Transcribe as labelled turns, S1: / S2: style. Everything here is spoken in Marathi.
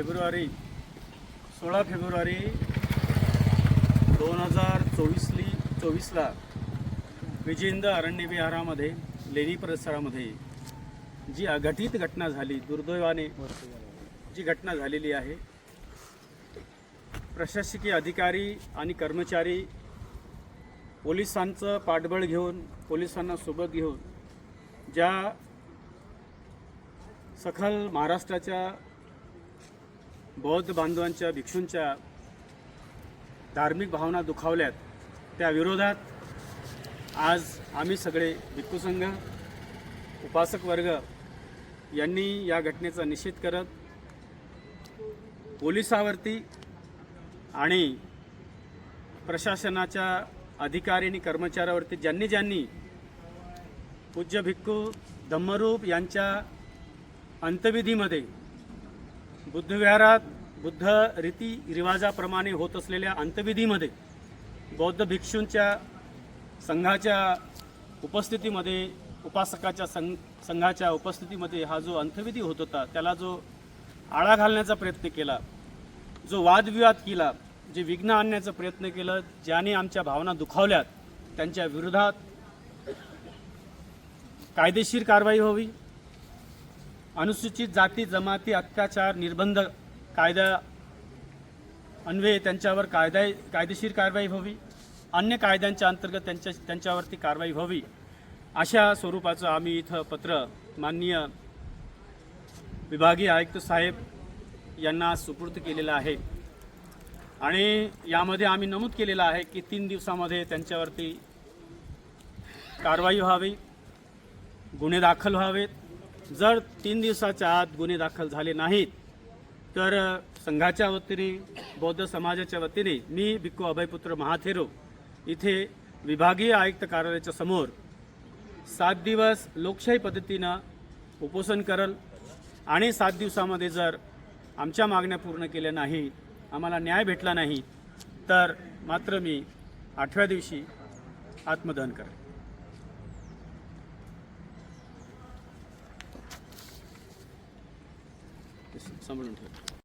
S1: सोळा फेब्रुवारी सोळा फेब्रुवारी दोन हजार चोवीसली चोवीसला विजेंद अरण्य विहारामध्ये लेणी परिसरामध्ये जी अघटित घटना झाली दुर्दैवाने जी घटना झालेली आहे प्रशासकीय अधिकारी आणि कर्मचारी पोलिसांचं पाठबळ घेऊन पोलिसांना सोबत घेऊन ज्या सखल महाराष्ट्राच्या बौद्ध बांधवांच्या भिक्षूंच्या धार्मिक भावना दुखावल्यात त्या विरोधात आज आम्ही सगळे भिक्खू संघ उपासक वर्ग यांनी या घटनेचा निषेध करत पोलिसावरती आणि प्रशासनाच्या अधिकारी आणि कर्मचाऱ्यावरती ज्यांनी ज्यांनी पूज्य भिक्खू धम्मरूप यांच्या अंत्यविधीमध्ये बुद्धविहारात बुद्ध रीती रिवाजाप्रमाणे होत असलेल्या अंतविधीमध्ये बौद्ध भिक्षूंच्या संघाच्या उपस्थितीमध्ये उपासकाच्या संघ संघाच्या उपस्थितीमध्ये हा जो अंत्यविधी होत होता त्याला जो आळा घालण्याचा प्रयत्न केला जो वादविवाद केला जे विघ्न आणण्याचा प्रयत्न केलं ज्याने आमच्या भावना दुखावल्यात त्यांच्या विरोधात कायदेशीर कारवाई व्हावी अनुसूचित जाती जमाती अत्याचार निर्बंध कायदा अन्वये त्यांच्यावर कायदा कायदेशीर कारवाई व्हावी. अन्य कायद्यांच्या अंतर्गत त्यांच्या त्यांच्यावरती कारवाई व्हावी. अशा स्वरूपाचं आम्ही इथं पत्र माननीय विभागीय आयुक्त साहेब यांना सुपूर्द केलेलं आहे. आणि यामध्ये आम्ही नमूद केलेलं आहे की तीन दिवसामध्ये त्यांच्यावरती कारवाई व्हावी गुन्हे दाखल व्हावेत जर तीन दिवसाच्या आत गुन्हे दाखल झाले नाहीत तर संघाच्या वतीने बौद्ध समाजाच्या वतीने मी भिक्खू अभयपुत्र महाथेरो इथे विभागीय आयुक्त कार्यालयाच्या समोर सात दिवस लोकशाही पद्धतीनं उपोषण करल आणि सात दिवसामध्ये जर आमच्या मागण्या पूर्ण केल्या नाही आम्हाला न्याय भेटला नाही तर मात्र मी आठव्या दिवशी आत्मदहन Yes, someone will